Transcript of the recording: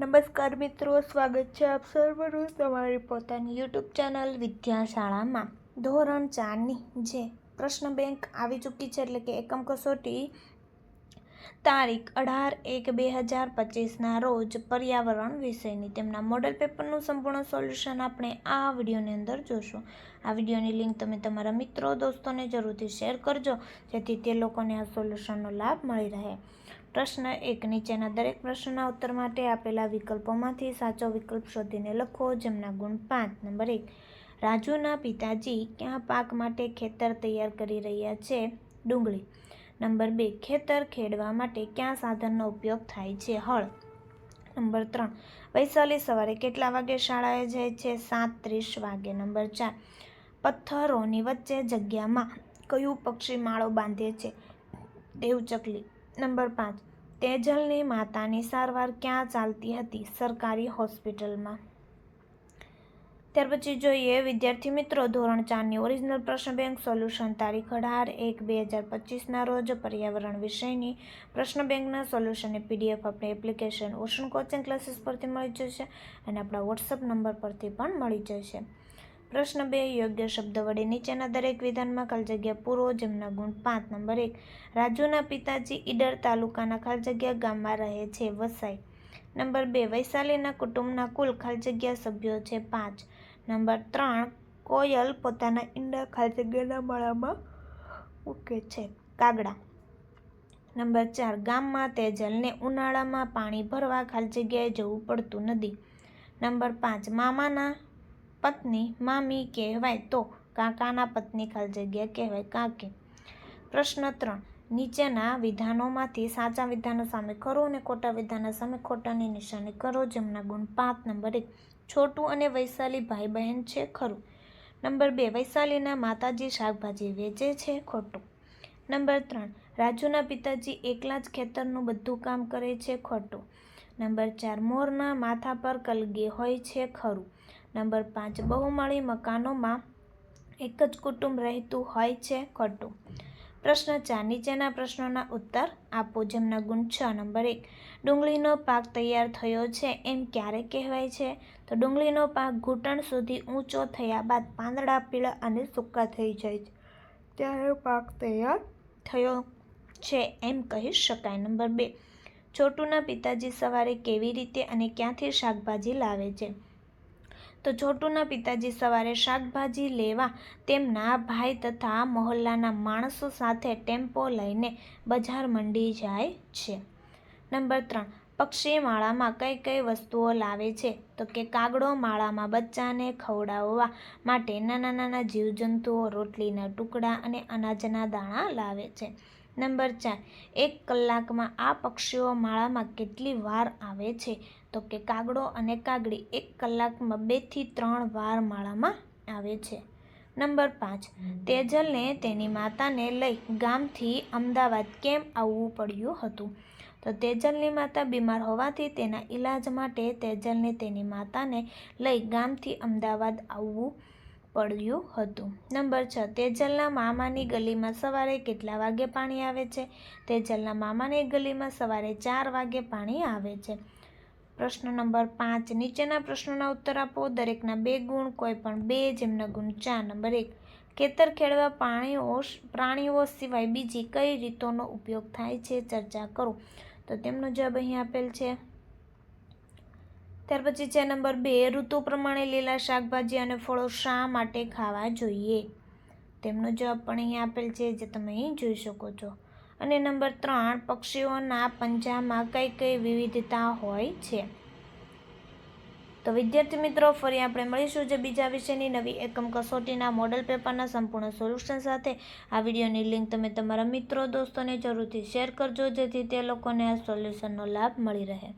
નમસ્કાર મિત્રો, સ્વાગત છે આપ સર્વનું તમારી પોતાની યુટ્યુબ ચેનલ વિદ્યાશાળામાં. ધોરણ ચારની જે પ્રશ્ન બેંક આવી ચૂકી છે, એટલે કે એકમ કસોટી, તારીખ અઢાર એક બે હજાર પચીસના રોજ પર્યાવરણ વિષયની તેમના મોડલ પેપરનું સંપૂર્ણ સોલ્યુશન આપણે આ વિડીયોની અંદર જોશું. આ વિડીયોની લિંક તમે તમારા મિત્રો, દોસ્તોને જરૂરથી શેર કરજો, જેથી તે લોકોને આ સોલ્યુશનનો લાભ મળી રહે. પ્રશ્ન એક. નીચેના દરેક પ્રશ્નના ઉત્તર માટે આપેલા વિકલ્પોમાંથી સાચો વિકલ્પ શોધીને લખો, જેમના ગુણ પાંચ. નંબર એક. રાજુના પિતાજી ક્યાં પાક માટે ખેતર તૈયાર કરી રહ્યા છે? ડુંગળી. નંબર બે. ખેતર ખેડવા માટે ક્યાં સાધનનો ઉપયોગ થાય છે? હળ. નંબર ત્રણ. વૈશાલી સવારે કેટલા વાગે શાળાએ જાય છે? સાત ત્રીસ વાગે. નંબર ચાર. પથ્થરોની વચ્ચે જગ્યામાં કયું પક્ષી માળો બાંધે છે? દેવચકલી. નંબર પાંચ. તેજલની માતાની સારવાર ક્યાં ચાલતી હતી? સરકારી હોસ્પિટલમાં. ત્યાર પછી જોઈએ વિદ્યાર્થી મિત્રો, ધોરણ ચારની ઓરિજિનલ પ્રશ્ન બેંક સોલ્યુશન તારીખ અઢાર એક બે હજાર પચીસના રોજ પર્યાવરણ વિષયની પ્રશ્ન બેંકના સોલ્યુશનની પીડીએફ આપણે એપ્લિકેશન ઓશન કોચિંગ ક્લાસીસ પરથી મળી જશે અને આપણા વોટ્સઅપ નંબર પરથી પણ મળી જશે. પ્રશ્ન બે, યોગ્ય શબ્દ વડે નીચેના દરેક વિધાનમાં ખાલી જગ્યા પૂરો, જેમના ગુણ પાંચ, નંબર એક. રાજુના પિતાજી ઈડર તાલુકાના ખાલી જગ્યા ગામમાં રહે છે, વસાઈ. નંબર બે, વૈશાલીના કુટુંબના કુલ ખાલી જગ્યા સભ્યો છે પાંચ. નંબર ત્રણ, કોયલ પોતાના ઈંડા ખાલી જગ્યાના માળામાં મૂકે છે, કાગડા. નંબર ચાર, ગામમાં તેજલને ઉનાળામાં પાણી ભરવા ખાલી જગ્યાએ જવું પડતું નથી. નંબર પાંચ, મામાના પત્ની મામી કહેવાય તો કાકાના પત્ની ખાલી જગ્યા કહેવાય કાકી. પ્રશ્ન ત્રણ. નીચેના વિધાનોમાંથી સાચા વિધાનો સામે ખરું અને ખોટા વિધાનો સામે ખોટાની નિશાની કરો. જેમના ગુણ પાંચ. નંબર એક. છોટું અને વૈશાલી ભાઈ બહેન છે ખરું. નંબર બે. વૈશાલીના માતાજી શાકભાજી વેચે છે ખોટું. નંબર ત્રણ. રાજુના પિતાજી એકલા જ ખેતરનું બધું કામ કરે છે ખોટું. નંબર ચાર. મોરના માથા પર કલગી હોય છે ખરું. નંબર પાંચ બહુમાળી મકાનોમાં એક જ કુટુંબ રહેતું હોય છે ખોટું. પ્રશ્ન ચાર નીચેના પ્રશ્નોના ઉત્તર આપો જેમના ગુણ છ. નંબર એક ડુંગળીનો પાક તૈયાર થયો છે એમ ક્યારે કહેવાય છે? તો ડુંગળીનો પાક ઘૂંટણ સુધી ઊંચો થયા બાદ પાંદડા પીળા અને સૂકા થઈ જાય છે. ત્યારે પાક તૈયાર થયો છે એમ કહી શકાય. નંબર બે છોટુના પિતાજી સવારે કેવી રીતે અને ક્યાંથી શાકભાજી લાવે છે? તો છોટુના પિતાજી સવારે શાકભાજી લેવા તેમના ભાઈ તથા મહોલ્લાના માણસો સાથે ટેમ્પો લઈને બજાર મંડી જાય છે. નંબર ત્રણ પક્ષી માળામાં કઈ કઈ વસ્તુઓ લાવે છે? તો કે કાગડો માળામાં બચ્ચાને ખવડાવવા માટે નાના નાના જીવજંતુઓ રોટલીના ટુકડા અને અનાજના દાણા લાવે છે. નંબર ચાર. એક કલાકમાં આ પક્ષીઓ માળામાં કેટલી વાર આવે છે? તો કે કાગડો અને કાગડી એક કલાકમાં બેથી ત્રણ વાર માળામાં આવે છે. નંબર પાંચ. તેજલને તેની માતાને લઈ ગામથી અમદાવાદ કેમ આવવું પડ્યું હતું? તો તેજલની માતા બીમાર હોવાથી તેના ઈલાજ માટે તેજલને તેની માતાને લઈ ગામથી અમદાવાદ આવવું પડ્યું હતું. નંબર છ, તેજલના મામાની ગલીમાં સવારે કેટલા વાગે પાણી આવે છે? તેજલના મામાની ગલીમાં સવારે ચાર વાગે પાણી આવે છે. પ્રશ્ન નંબર પાંચ, નીચેના પ્રશ્નોના ઉત્તર આપો. દરેકના બે ગુણ, કોઈ પણ બે, જેમના ગુણ ચાર. નંબર એક, ખેતર ખેડવા પ્રાણીઓ પ્રાણીઓ સિવાય બીજી કઈ રીતોનો ઉપયોગ થાય છે? ચર્ચા કરો. તો તેમનો જવાબ અહીં આપેલ છે. ત્યાર પછી છે નંબર બે, ઋતુ પ્રમાણે લીલા શાકભાજી અને ફળો શા માટે ખાવા જોઈએ? તેમનો જવાબ પણ અહીં આપેલ છે, જે તમે અહીં જોઈ શકો છો. અને નંબર ત્રણ, પક્ષીઓના પંજામાં કઈ કઈ વિવિધતા હોય છે? તો વિદ્યાર્થી મિત્રો, ફરી આપણે મળીશું જે બીજા વિષયની નવી એકમ કસોટીના મોડલ પેપરના સંપૂર્ણ સોલ્યુશન સાથે. આ વિડીયોની લિંક તમે તમારા મિત્રો, દોસ્તોને જરૂરથી શેર કરજો, જેથી તે લોકોને આ સોલ્યુશનનો લાભ મળી રહે.